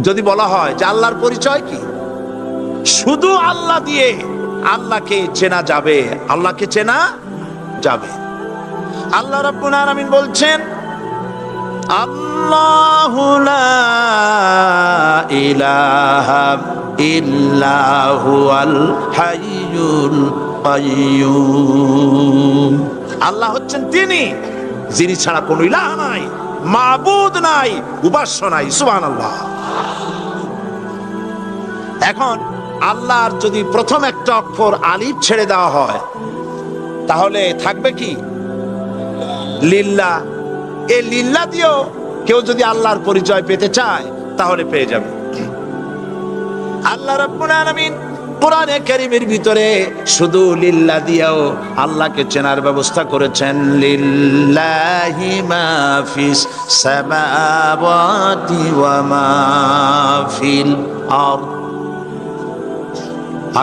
যদি বলা হয় যে আল্লাহর পরিচয় কি? শুধু আল্লাহ দিয়ে আল্লাহকে চেনা যাবে, আল্লাহকে চেনা যাবে। আল্লাহ রাব্বুল আলামিন বলছেন, আল্লাহু লা ইলাহা ইল্লা হুয়াল হাইয়ুল কাইয়্যুম আল্লাহ হচ্ছেন তিনি, যিনি ছাড়া কোনো ইলাহ নাই, মাবুদ নাই, উপাস্য নাই, সুবহানাল্লাহ। এখন আল্লাহর যদি প্রথম একটা অক্ষর আলিফ ছেড়ে দেওয়া হয়, তাহলে থাকবে কি? লিল্লা। এ লিল্লা দিয়েও কেউ যদি আল্লাহর পরিচয় পেতে চায়, তাহলে পেয়ে যাবে। আল্লাহ রব্বুল আলামিন কোরআনে কারীমের ভিতরে শুধু লিল্লা দিয়েও আল্লাহকে চেনার ব্যবস্থা করেছেন, লিল্লাহি মা ফিস সামাওয়াতি ওয়া মা ফিল আরদ।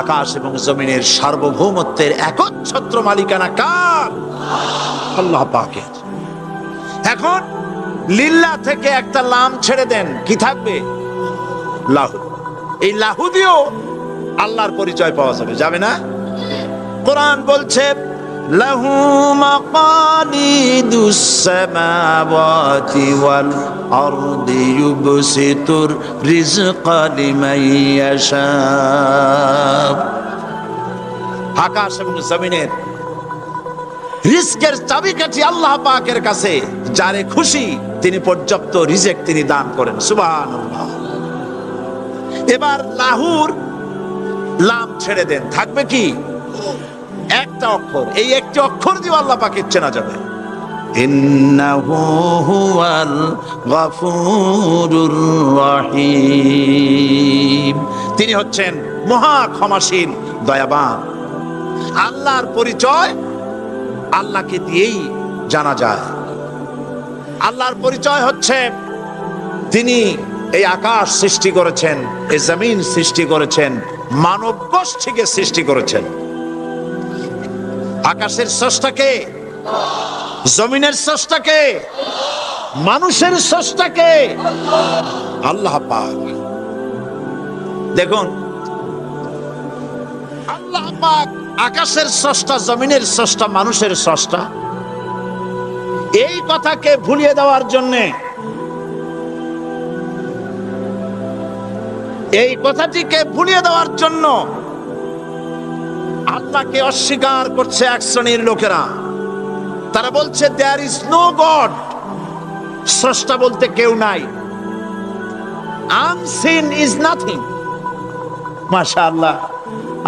আকাশ এবং জমিনের সার্বভৌমত্বের একচ্ছত্র মালিকানা কার? আল্লাহ পাকের। এখন লিল্লা থেকে একটা লাম ছেড়ে দেন, কি থাকবে? লাহু। এই লাহু দিয়েও আল্লাহর পরিচয় পাওয়া যাবে। যাবে না? কোরআন বলছে, লাহু মাকালিদুস আকাশ আল্লাহ পাকের কাছে, যারে খুশি তিনি পর্যাপ্ত রিজেক তিনি দান করেন। সুবহানাল্লাহ। এবার লাহুর লাম ছেড়ে দেন। থাকবে কি? একটা অক্ষর। এই একটি অক্ষর দিয়ে আল্লাহ পাকে চেনা যাবে তিনি হচ্ছেন মহা ক্ষমাসীন দয়াবান। আল্লাহর পরিচয় আল্লাহকে দিয়েই জানা যায়। আল্লাহর পরিচয় হচ্ছে তিনি এই আকাশ সৃষ্টি করেছেন, এই জমিন সৃষ্টি করেছেন, মানব গোষ্ঠীকে সৃষ্টি করেছেন। আকাশের স্রষ্টাকে জমিনের স্রষ্টাকে মানুষের স্রষ্টাকে আল্লাহ পাক। দেখুন, আল্লাহ পাক আকাশের স্রষ্টা, জমিনের স্রষ্টা, মানুষের স্রষ্টা। এই কথাকে ভুলিয়ে দেওয়ার জন্যে এই কথাটিকে ভুলিয়ে দেওয়ার জন্য আল্লাহকে অস্বীকার করছে এক শ্রেণির লোকেরা। তারা বলছে দেয়ার ইজ নো গড স্রষ্টা বলতে কেউ নাই। আনসিন ইজ নাথিং মাশা আল্লাহ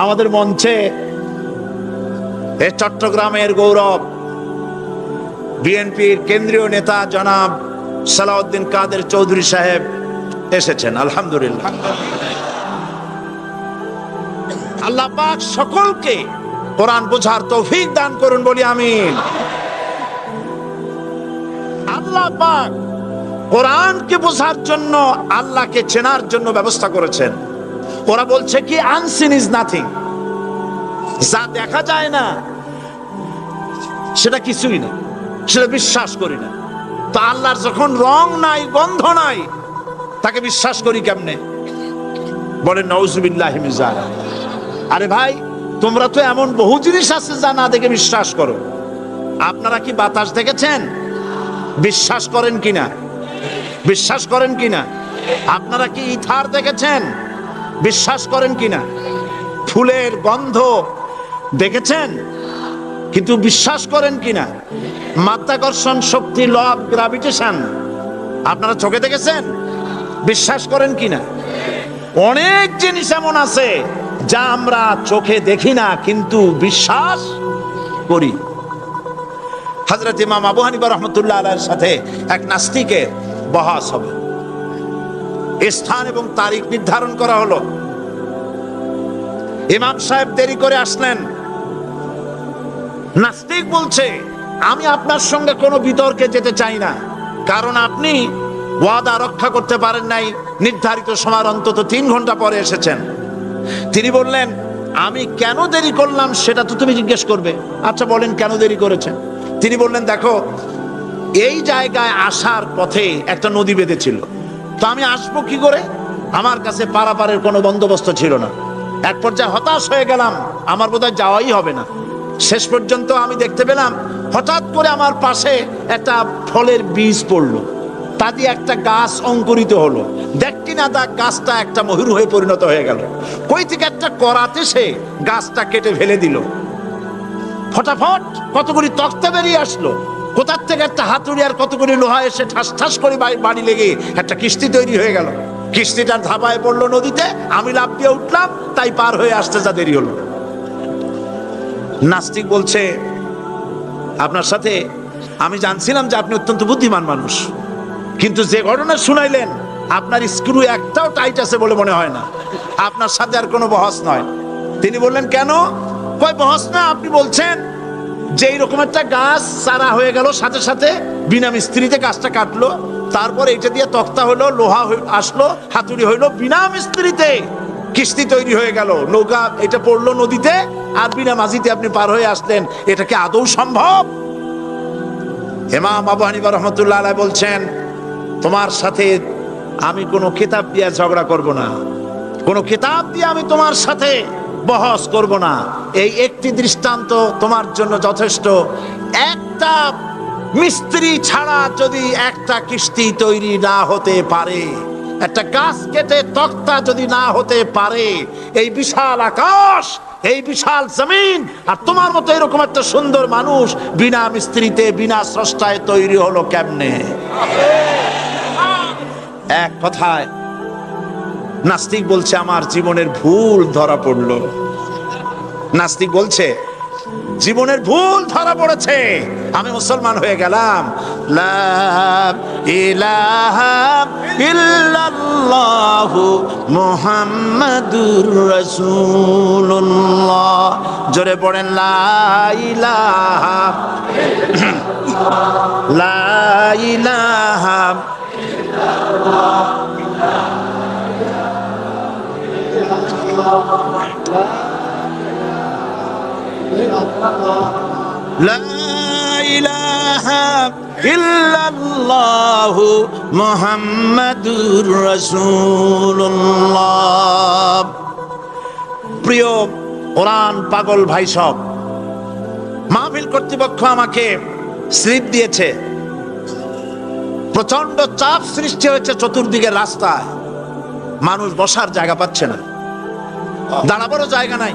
আমাদের মঞ্চে এ চট্টগ্রামের গৌরব, বিএনপির কেন্দ্রীয় নেতা জনাব সালাউদ্দিন কাদের চৌধুরী সাহেব এসেছেন, আলহামদুলিল্লাহ। আল্লাহ পাক সকলকে কোরআন বোঝার তৌফিক দান করুন, বলি আমিন। আল্লাহ পাক কোরআনকে বোঝার জন্য, আল্লাহকে চেনার জন্য ব্যবস্থা করেছেন। ওরা বলছে কি আনসিন ইজ নাথিং যা দেখা যায় না, সেটা কিছুই না, সেটা বিশ্বাস করি না। তো আল্লাহর যখন রং নাই, গন্ধ নাই তাকে বিশ্বাস করি কেমনে? বলে নৌজুবিল্লাহ মিজান। আরে ভাই, তোমরা তো এমন বহু জিনিস আছে যা না দেখে বিশ্বাস করো। আপনারা কি বাতাস দেখেছেন? বিশ্বাস করেন কিনা? বিশ্বাস করেন কিনা? আপনারা কি ইথার দেখেছেন? বিশ্বাস করেন কিনা? ফুলের গন্ধ দেখেছেন? কিন্তু বিশ্বাস করেন কিনা? মাধ্যাকর্ষণ শক্তি ল অফ গ্রাভিটেশন আপনারা চোখে দেখেছেন? বিশ্বাস করেন কিনা? অনেক জিনিস এমন আছে যা আমরা চোখে দেখি না, কিন্তু বিশ্বাস করি। হজরত ইমাম আবু হানিফা রহমতুল্লাহ সাথে এক নাস্তিকের বহাস হবে। স্থান এবং তারিখ নির্ধারণ করা হলো। ইমাম সাহেব দেরি করে আসলেন। নাস্তিক বলছে, আমি আপনার সঙ্গে কোনো বিতর্কে যেতে চাই না। কারণ আপনি ওয়াদা রক্ষা করতে পারেন নাই। নির্ধারিত সময় অন্তত তিন ঘণ্টা পরে এসেছেন। তিনি বললেন, আমি কেন দেরি করলাম সেটা তো তুমি জিজ্ঞেস করবে। আচ্ছা বলেন কেন দেরি করেছেন? তিনি বললেন, দেখো, এই জায়গায় আসার পথে একটা নদী বেঁধেছিল। তো আমি আসব কি করে? আমার কাছে পারাপারের কোনো বন্দোবস্ত ছিল না। এক পর্যায়ে হতাশ হয়ে গেলাম। আমার বোধহয় যাওয়াই হবে না। শেষ পর্যন্ত আমি দেখতে পেলাম, হঠাৎ করে আমার পাশে একটা ফলের বীজ পড়ল। তা দিয়ে একটা গাছ অঙ্কুরিত হলো। দেখটি না তা গাছটা একটা ময়ূর হয়ে পরিণত হয়ে গেল। কই থেকে একটা করাতে সে গাছটা কেটে ফেলে দিল। ফটাফট কতগুলি তক্তা বেরিয়ে আসলো। কোথার থেকে একটা হাতুড়ি আর কতগুলি লোহা এসে ঠাস ঠাস করে বাড়ি- লেগে একটা কিস্তি তৈরি হয়ে গেল। কিস্তিটার ধাপায় পড়ল নদীতে, আমি লাভ দিয়ে উঠলাম, তাই পার হয়ে আসতে যা দেরি হলো। নাস্তিক বলছে, আপনার সাথে আমি জানছিলাম যে আপনি অত্যন্ত বুদ্ধিমান মানুষ। কিন্তু যে ঘটনা শুনাইলেন, আপনার স্ক্রু একটাও টাইট আছে বলে মনে হয় না। আপনার সাথে আর কোনো বহস নয়। তিনি বললেন, কেন? কয়, বহস না, আপনি বলছেন যে এইরকম একটা গাছ চারা হয়ে গেল, সাথে সাথে বিনা মিস্ত্রিতে গাছটা কাটলো, তারপর এটা দিয়ে তক্তা হলো, লোহা আসলো, হাতুড়ি হইল, বিনা মিস্ত্রিতে কিস্তি তৈরি হয়ে গেল। নৌকা এটা পড়ল নদীতে, আর বিনা মাঝিতে আপনি পার হয়ে আসলেন। এটা কি আদৌ সম্ভব? হেমাম আবু হানিফা রহমতুল্লাহ বলছেন তোমার সাথে আমি কোনো কিতাব দিয়ে ঝগড়া করব না। কোনো কিতাব দিয়ে আমি তোমার সাথে বহস করব না। এই একটি দৃষ্টান্ত তোমার জন্য যথেষ্ট। একটা মিস্ত্রি ছাড়া যদি একটা কিস্তি তৈরি না হতে পারে, একটা গাছ কেটে তক্তা যদি না হতে পারে, এই বিশাল আকাশ, এই বিশাল জমিন, আর তোমার মতো এরকম একটা সুন্দর মানুষ বিনা মিস্ত্রিতে, বিনা স্রষ্টায় তৈরি হলো কেমনে? এক কথায়, নাস্তিক বলছে, আমার জীবনের ভুল ধরা পড়ল। নাস্তিক বলছে, জীবনের ভুল ধরা পড়েছে। আমি মুসলমান হয়ে গেলাম। মুহাম্মাদুর জোরে পড়েন, লা ইলাহা লা ইলাহা لا إله إلا الله محمد رسول الله প্রিয় কোরআন পাগল ভাই সব মাহফিল কর্তৃপক্ষ আমাকে স্লিপ দিয়েছে প্রচণ্ড চাপ সৃষ্টি হয়েছে চতুর্দিকে রাস্তায়। মানুষ বসার জায়গা পাচ্ছে না। দাঁড়াবারও জায়গা নাই।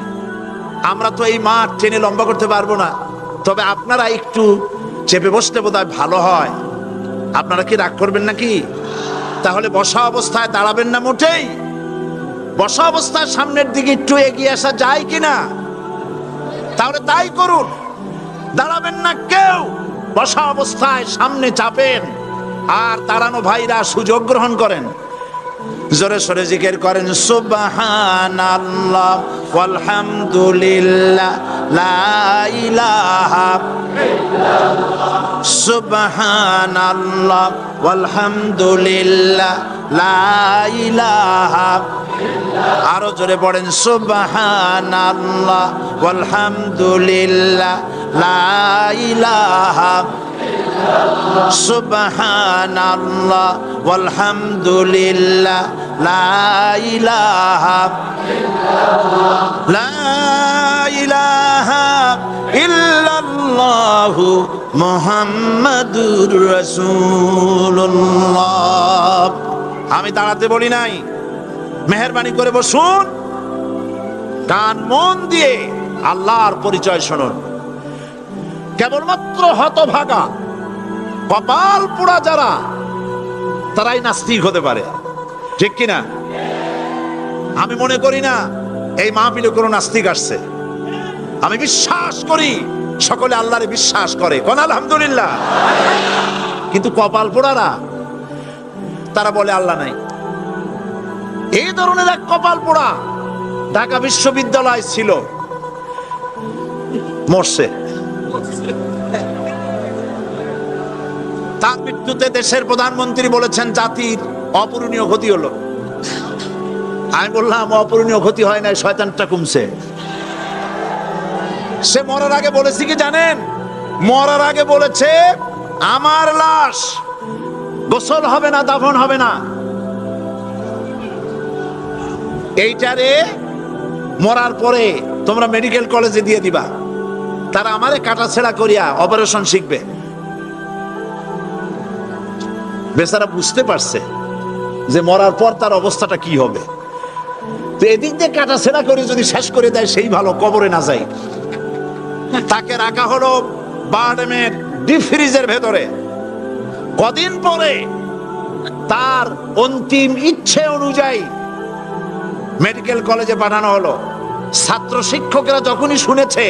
আমরা তো এই মাঠ টেনে লম্বা করতে পারব না। তবে আপনারা একটু চেপে বসতে বোধহয় ভালো হয়। আপনারা কি রাগ করবেন নাকি? তাহলে বসা অবস্থায় দাঁড়াবেন না মোটেই। বসা অবস্থায় সামনের দিকে একটু এগিয়ে আসা যায় কিনা? তাহলে তাই করুন। দাঁড়াবেন না কেউ। বসা অবস্থায় সামনে চাপেন। আর তারানো ভাইরা সুযোগ গ্রহণ করেন। জোরে সরে জিকের করেন সুবাহান আল্লাহ লা আরও জোরে পড়েন সুবহানাল্লাহ ওয়ালহামদুলিল্লাহ লা ইলাহা সুবহানাল্লাহ ওয়ালহামদুলিল্লাহ লা ইলাহা লা ইলাহা ইল্লাল্লাহু আমি দাঁড়াতে বলি নাই। মেহরবানি করে বসুন। কান, মন দিয়ে আল্লাহর পরিচয় শুনুন। কেবলমাত্র হতভাগা, কপাল পোড়া যারা, তারাই নাস্তিক হতে পারে। ঠিক কিনা? আমি মনে করি না, এই মাহফিলে কোনো নাস্তিক আসছে। আমি বিশ্বাস করি সকলে আল্লাহরে বিশ্বাস করে। কোন আলহামদুলিল্লাহ। কিন্তু কপাল পোড়ারা, তারা বলে আল্লাহ নাই। এই ধরনের এক কপাল পোড়া ঢাকা বিশ্ববিদ্যালয় ছিল। মরছে। তার মৃত্যুতে দেশের প্রধানমন্ত্রী বলেছেন, জাতির অপূরণীয় ক্ষতি হলো। আমি বললাম, অপূরণীয় ক্ষতি হয় না শয়তানটা কমছে। সে মরার আগে বলেছে কি জানেন? মরার আগে বলেছে, আমার লাশ গোসল হবে না, দাফন হবে না। এইটারে মরার পরে তোমরা মেডিকেল কলেজে দিয়ে দিবা। তারা আমারে কাটাছেড়া করিয়া অপারেশন শিখবে। বেচারা বুঝতে পারছে যে মরার পর তার অবস্থাটা কি হবে। তো এদিক দিয়ে কাটা কাটাছেড়া করে যদি শেষ করে দেয়, সেই ভালো, কবরে না যায় তাকে রাখা হলো বারডেমের ডিপ ফ্রিজের ভেতরে। কদিন পরে তার অন্তিম ইচ্ছে অনুযায়ী মেডিকেল কলেজে পাঠানো হলো। ছাত্র শিক্ষকেরা যখনই শুনেছে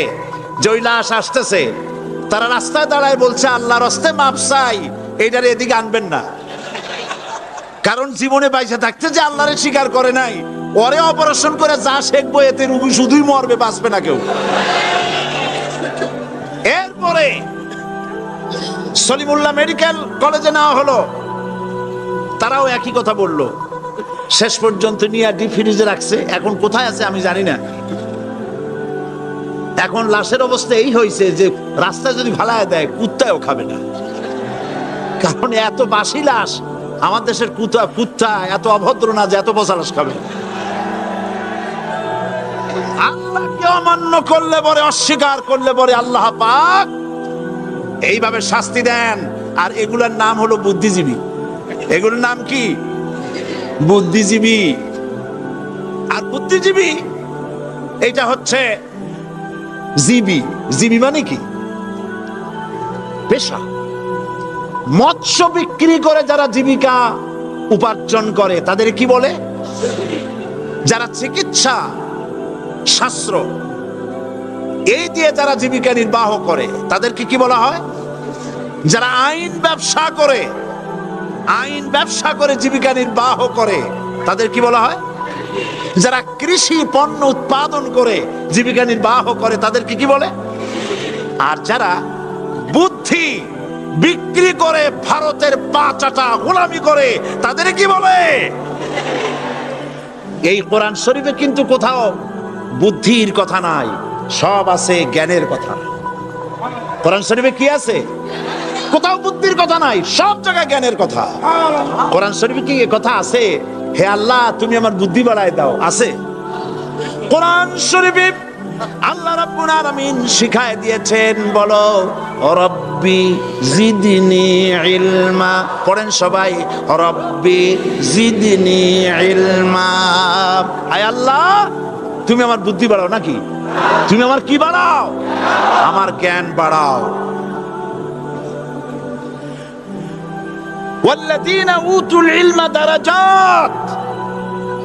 যে ওই লাশ আসতেছে, তারা রাস্তায় দাঁড়ায় বলছে আল্লাহ রস্তে মাপ চাই, এইটার এদিকে আনবেন না। কারণ জীবনে বাইসে থাকতে যে আল্লাহরে স্বীকার করে নাই ওরে অপারেশন করে যা শেখবো, এতে রুগী শুধুই মরবে, বাঁচবে না কেউ। এরপরে সলিমুল্লাহ মেডিকেল কলেজে নেওয়া হলো। তারাও একই কথা বলল। শেষ পর্যন্ত নিয়ে ডিপ ফ্রিজে রাখছে। এখন কোথায় আছে আমি জানি না। এখন লাশের অবস্থা এই হয়েছে যে রাস্তায় যদি ভালায় দেয় কুত্তাও খাবে না। কারণ এত বাসি লাশ, আমার দেশের কুত্তা কুত্তা, এত অভদ্র না যে এত বসা লাশ খাবে। আল্লাহকে অমান্য করলে পরে, অস্বীকার করলে পরে আল্লাহ পাক এইভাবে শাস্তি দেন। আর এগুলোর নাম হলো বুদ্ধিজীবী। এগুলোর নাম কি? বুদ্ধিজীবী। আর বুদ্ধিজীবী এটা হচ্ছে জীবী। জীবী মানে কি? পেশা। মৎস্য বিক্রি করে যারা জীবিকা উপার্জন করে, তাদের কি বলে? যারা চিকিৎসা শাস্ত্র। এই দিয়ে যারা জীবিকা নির্বাহ করে, তাদেরকে কি বলা হয়? যারা আইন ব্যবসা করে, আইন ব্যবসা করে জীবিকা নির্বাহ করে, তাদের কি বলা হয়? যারা কৃষি পণ্য উৎপাদন করে, জীবিকা নির্বাহ করে, তাদেরকে কি বলে? আর যারা বুদ্ধি বিক্রি করে, ভারতের পাচাটা গোলামি করে, তাদের কি বলে? এই কোরআন শরীফে কিন্তু কোথাও বুদ্ধির কথা নাই, সব আছে জ্ঞানের কথা। কোরআন শরীফে কি আছে? কোথাও বুদ্ধির কথা নাই, সব জায়গায় জ্ঞানের কথা। কোরআন শরীফে কি কথা আছে? হে আল্লাহ, তুমি আমার বুদ্ধি বাড়ায় দাও, আছে। কোরআন শরীফে আল্লাহ রাব্বুল আলামিন শিখায় দিয়েছেন, বলো, রব্বি জিদনি ইলমা। পড়েন সবাই, রব্বি জিদনি ইলমা। আয় আল্লাহ তুমি আমার বুদ্ধি বাড়াও নাকি? তুমি আমার কি বাড়াও? আমার জ্ঞান বাড়াও।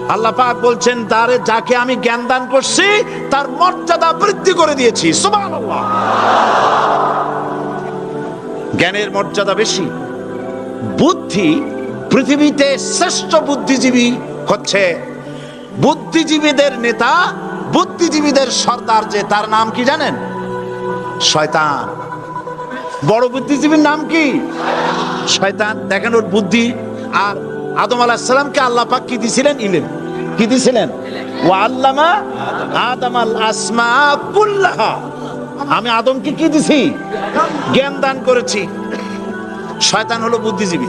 আল্লাহ পাক বলছেন, তারে যাকে আমি জ্ঞান দান করছি, তার মর্যাদা বৃদ্ধি করে দিয়েছি। জ্ঞানের মর্যাদা বেশি। বুদ্ধি পৃথিবীতে শ্রেষ্ঠ বুদ্ধিজীবী হচ্ছে বুদ্ধিজীবীদের নেতা, বুদ্ধিজীবীদের সর্দার যে, তার নাম কি জানেন? শয়তান। বড় বুদ্ধিজীবীর নাম কি? শয়তান। দেখেন ওর বুদ্ধি। আর আদম আলাহিসাল্লামকে আল্লাহ পাক কি দিছিলেন? ইলেম। কি দিছিলেন? ও আল্লামা আদম আল আসমা কুল্লাহা। আমি আদমকে কি দিছি? জ্ঞান দান করেছি। শয়তান হলো বুদ্ধিজীবী।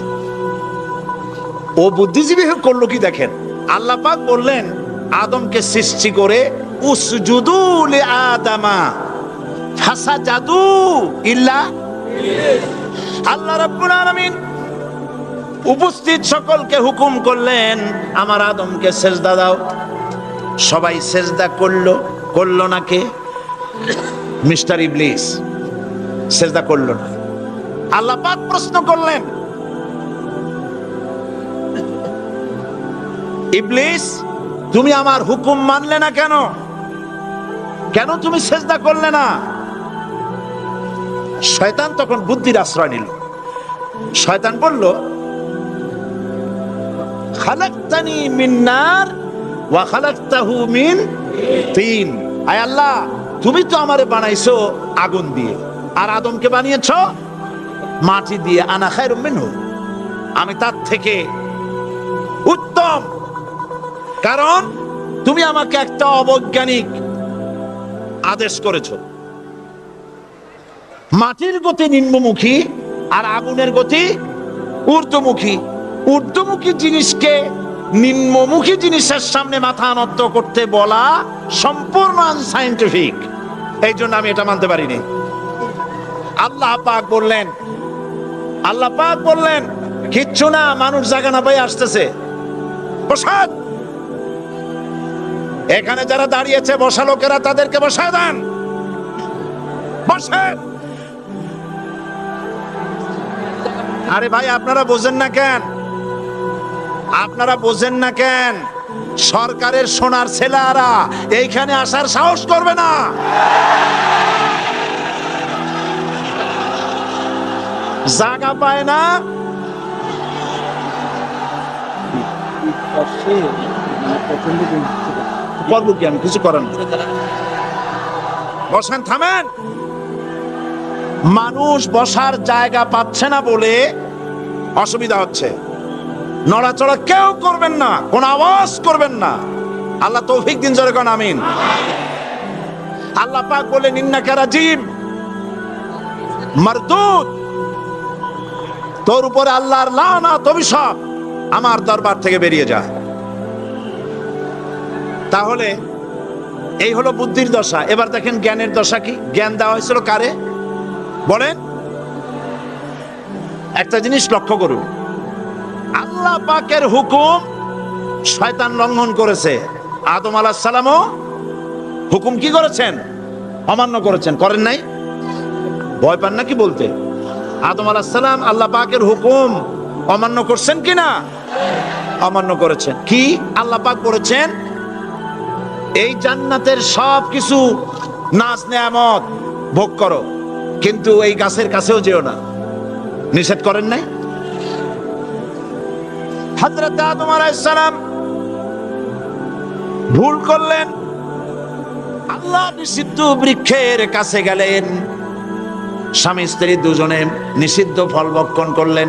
ও বুদ্ধিজীবী করল কি দেখেন? আল্লাহ পাক বললেন, আদমকে সৃষ্টি করে উসজুদু লি আদামা, ফাসা জাদু ইল্লা আল্লাহ রাব্বুল আলামিন উপস্থিত সকলকে হুকুম করলেন, আমার আদমকে সেজদা দাও। সবাই সেজদা করল করল না কে? মিস্টার ইবলিস, সেজদা করল না। আল্লাহ পাক প্রশ্ন করলেন ইবলিস, তুমি আমার হুকুম মানলে না কেন? কেন তুমি সেজদা করলে না? শয়তান তখন বুদ্ধির আশ্রয় নিল। শয়তান বলল, খালাক্তানি মিন নার ওয়া খালাক্তাহু মিন তিন। আয় আল্লাহ, তুমি তো আমারে বানাইছো আগুন দিয়ে। আর আদমকে বানিয়েছো মাটি দিয়ে। আনা খায়রুম মিনহু। আমি তার থেকে উত্তম কারণ তুমি আমাকে একটা অবৈজ্ঞানিক আদেশ করেছ। মাটির গতি নিম্নমুখী আর আগুনের গতি ঊর্ধ্বমুখী। ঊর্ধ্বমুখী জিনিসকে নিম্নমুখী জিনিসের সামনে মাথা নত করতে বলা সম্পূর্ণ আনসাইন্টিফিক এই জন্য আমি এটা মানতে পারিনি। আল্লাহ পাক বললেন, আল্লাহ পাক বললেন, কিচ্ছু না, মানুষ জায়গা না পাই আসতেছে। প্রসাদ! এখানে যারা দাঁড়িয়েছে, বসা লোকেরা তাদেরকে বসায় দেন। বসেন আরে ভাই, আপনারা বোঝেন না কেন? আপনারা বোঝেন না কেন? সরকারের সোনার ছেলেরা এইখানে আসার সাহস করবে না। জায়গা পায় না। করব কি আমি কিছু করেন বসেন, থামেন। মানুষ বসার জায়গা পাচ্ছে না বলে অসুবিধা হচ্ছে। নড়াচড়া কেউ করবেন না, কোন আওয়াজ করবেন না। আল্লাহ তৌফিক দিন, জোরে কোন, আমিন। আল্লাহ পাক বলে নিন্নাকা রাজিম মারদুদ। তোর উপরে আল্লাহর লানাত সব আমার দরবার থেকে বেরিয়ে যা। তাহলে এই হলো বুদ্ধির দশা। এবার দেখেন জ্ঞানের দশা কি? জ্ঞান দেওয়া হয়েছিল কারে? বলেন। একটা জিনিস লক্ষ্য করুন। আল্লাহ পাকের হুকুম শয়তান লঙ্ঘন করেছে। আদম আলাহ সালামও হুকুম কি করেছেন? অমান্য করেছেন। করেন নাই? ভয় পান নাকি বলতে? আদম আলাহ সালাম আল্লাহ পাকের হুকুম অমান্য করছেন কি না অমান্য করেছেন। কি? আল্লাহ পাক বলেছেন এই জান্নাতের সব কিছু নাচ নেয়ামত ভোগ করো। কিন্তু এই গাছের কাছেও যেও না। নিষেধ করেন নাই? আদম ভুল করলেন। আল্লাহ নিষিদ্ধ বৃক্ষের কাছে গেলেন। স্বামী স্ত্রী দুজনে নিষিদ্ধ ফল ভক্ষণ করলেন।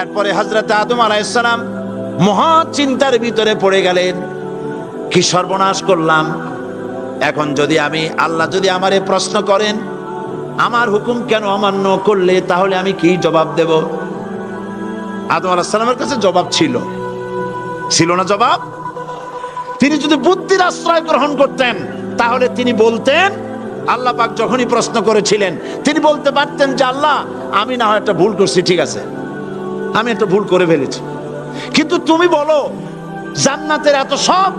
এরপরে হযরত আদম আলাইহিস সালাম মহা চিন্তার ভিতরে পড়ে গেলেন। কি সর্বনাশ করলাম? এখন যদি আমি আল্লাহ যদি আমারে প্রশ্ন করেন, আমার হুকুম কেন অমান্য করলে তাহলে আমি কি জবাব দেব? আদম আলাহিসাল্লামের কাছে জবাব ছিল। ছিল না জবাব? তিনি যদি বুদ্ধির আশ্রয় গ্রহণ করতেন, তাহলে তিনি বলতেন, আল্লাহ পাক যখনই প্রশ্ন করেছিলেন, তিনি বলতে পারতেন যে, আল্লাহ, আমি না হয় একটা ভুল করছি, ঠিক আছে। আমি একটা ভুল করে ফেলেছি। কিন্তু তুমি বলো, জান্নাতের এত সব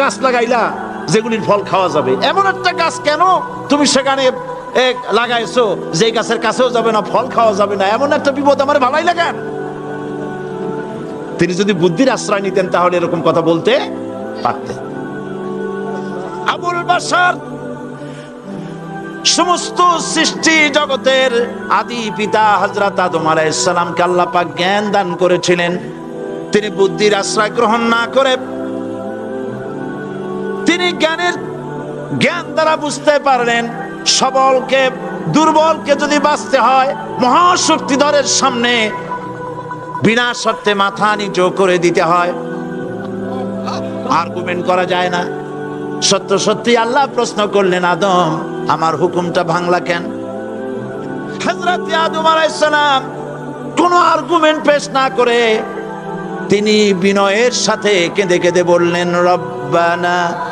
গাছ লাগাইলা, যেগুলির ফল খাওয়া যাবে। এমন একটা গাছ কেন তুমি সেখানে লাগাইছো? যে গাছের কাছেও যাবে না, ফল খাওয়া যাবে না, এমন একটা বিপদ আমার ভালাই লাগান তিনি যদি বুদ্ধির আশ্রয় নিতেন, তাহলে এরকম কথা বলতে পারতেন। আবুল বাসার সমস্ত সৃষ্টি জগতের আদি পিতা হজরত আদম আলাইসালামকে আল্লাহ পাক জ্ঞান দান করেছিলেন। তিনি বুদ্ধির আশ্রয় গ্রহণ না করে তিনি জ্ঞানের জ্ঞান দ্বারা বুঝতে পারলেন সবলকে, দুর্বলকে যদি বাঁচতে হয়, মহাশক্তিধরের সামনে বিনা শর্তে মাথা নিচু করে দিতে হয়। আর্গুমেন্ট করা যায় না। সত্য সত্যি আল্লাহ প্রশ্ন করলেন, আদম, আমার হুকুমটা ভাঙলা কেন? হজরত আদম আলাইসালাম কোনো আর্গুমেন্ট পেশ না করে তিনি বিনয়ের সাথে কেঁদে কেঁদে বললেন, রব্বানা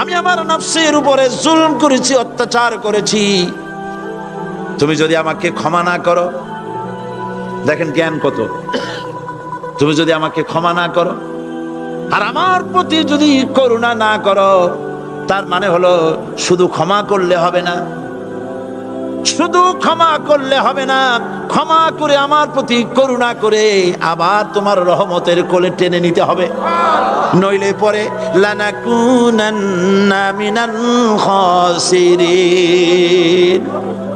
আমি আমার নফসের উপরে জুলুম করেছি, অত্যাচার করেছি। তুমি যদি আমাকে ক্ষমা না করো, দেখেন জ্ঞান কত। তুমি যদি আমাকে ক্ষমা না করো, আর আমার প্রতি যদি করুণা না করো, তার মানে হলো শুধু ক্ষমা করলে হবে না। শুধু ক্ষমা করলে হবে না, ক্ষমা করে আমার প্রতি করুণা করে আবার তোমার রহমতের কোলে টেনে নিতে হবে। নইলে পরে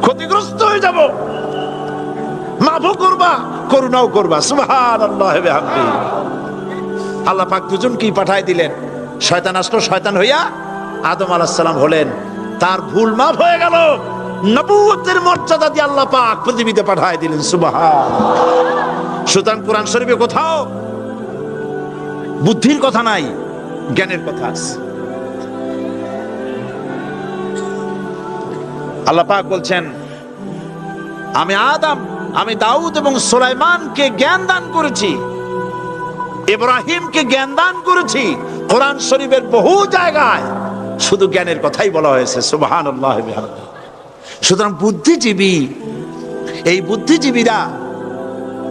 ক্ষতিগ্রস্ত হয়ে যাব। মাফ মাফও করবা, করুণাও করবা। সুবহান আল্লাহ আল্লাহ পাক দুজন কি পাঠায় দিলেন। শয়তান আসলো, শয়তান হইয়া আদম আলাহিস সালাম হলেন। তার ভুল মাফ হয়ে গেল। নবুয়তের মর্যাদা দিয়ে আল্লাহ পাক পৃথিবীতে পাঠায় দিলেন, সুবহান। সুতরাং কোরআন শরীফে কোথাও বুদ্ধির কথা নাই, জ্ঞানের কথা আছে। আল্লাহ পাক বলছেন, আমি আদম, আমি দাউদ এবং সুলাইমানকে জ্ঞান দান করেছি, ইব্রাহিমকে জ্ঞান দান করেছি, কোরআন শরীফের বহু জায়গায় শুধু জ্ঞানের কথাই বলা হয়েছে সুবহান সুতরাং বুদ্ধিজীবী, এই বুদ্ধিজীবীরা,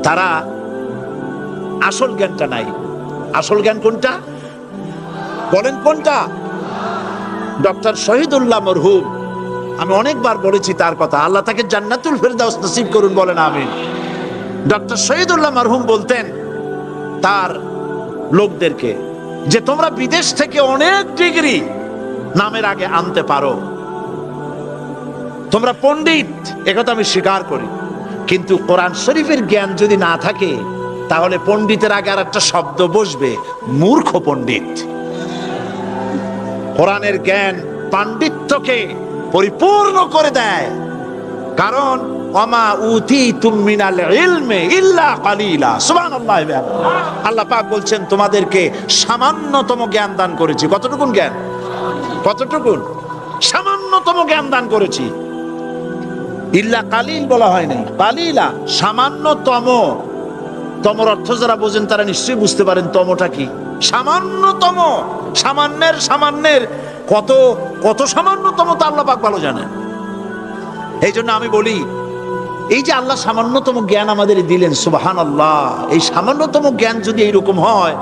তারা আসল জ্ঞানটা নাই। আসল জ্ঞান কোনটা? বলেন কোনটা? ডক্টর শহীদুল্লাহ মরহুম। আমি অনেকবার বলেছি তার কথা। আল্লাহ তাকে জান্নাতুল ফেরদাউস নসিব করুন বলেন আমি ডক্টর শহীদুল্লাহ মরহুম বলতেন তার লোকদেরকে যে তোমরা বিদেশ থেকে অনেক ডিগ্রি নামের আগে আনতে পারো। তোমরা পণ্ডিত একথা আমি স্বীকার করি। কিন্তু কোরআন শরীফের জ্ঞান যদি না থাকে, তাহলে পণ্ডিতের আগে আর একটা শব্দ বসবে, মূর্খ পণ্ডিত। কোরআনের জ্ঞান পাণ্ডিত্যকে পরিপূর্ণ করে দেয়। কারণ অমা উতি তুমিনাল ইলমে ইল্লা কালিলা। সুবহানাল্লাহ আল্লাহ পাক বলছেন, তোমাদেরকে সামান্যতম জ্ঞান দান করেছি। কতটুকুন জ্ঞান? কতটুকুন? সামান্যতম জ্ঞান দান করেছি। ইল্লা কালিল বলা হয় নাই কালিলা, সামান্যতম। তমর অর্থ যারা বোঝেন তারা নিশ্চয়ই বুঝতে পারেন তমটা কি। সামান্যতম, সামান্যের সামান্যের। কত কত সামান্যতম তা আল্লাহ পাক ভালো জানেন। এই জন্য আমি বলি, এই যে আল্লাহ সামান্যতম জ্ঞান আমাদের দিলেন সুবাহান আল্লাহ এই সামান্যতম জ্ঞান যদি এইরকম হয়,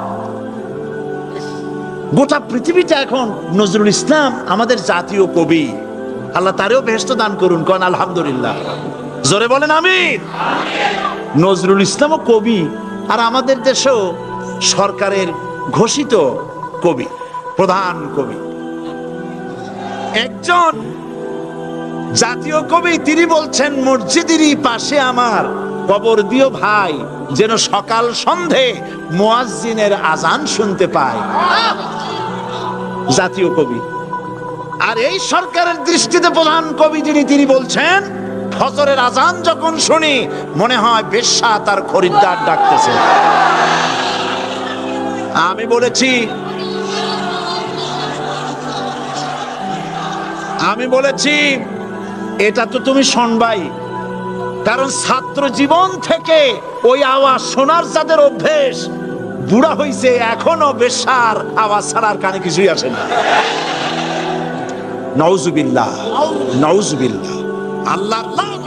গোটা পৃথিবীটা এখন নজরুল ইসলাম আমাদের জাতীয় কবি। আল্লাহ তারেও বেহেস্ত দান করুন, কন আলহামদুলিল্লাহ। জোরে বলেন আমিন। নজরুল ইসলামও কবি, আর আমাদের দেশেও সরকারের ঘোষিত কবি, প্রধান কবি। একজন জাতীয় কবি, তিনি বলছেন, মসজিদেরই পাশে আমার কবর দিও ভাই, যেন সকাল সন্ধে মুয়াজ্জিনের আজান শুনতে পায়। জাতীয় কবি। আর এই সরকারের দৃষ্টিতে প্রধান কবি যিনি, তিনি বলছেন, ফজরের আজান যখন শুনি, মনে হয় বেশ্যা তার খরিদ্দার ডাকতেছে। আমি বলেছি আমি বলেছি, এটা তো তুমি শুনবাই। কারণ ছাত্র জীবন থেকে ওই আওয়াজ শোনার যাদের অভ্যেস, বুড়া হইছে, এখনও বেশার আওয়াজ ছাড়ার কানে কিছুই আসে না। নওজুবিল্লাহ নওজুবিল্লাহ আল্লাহ লানত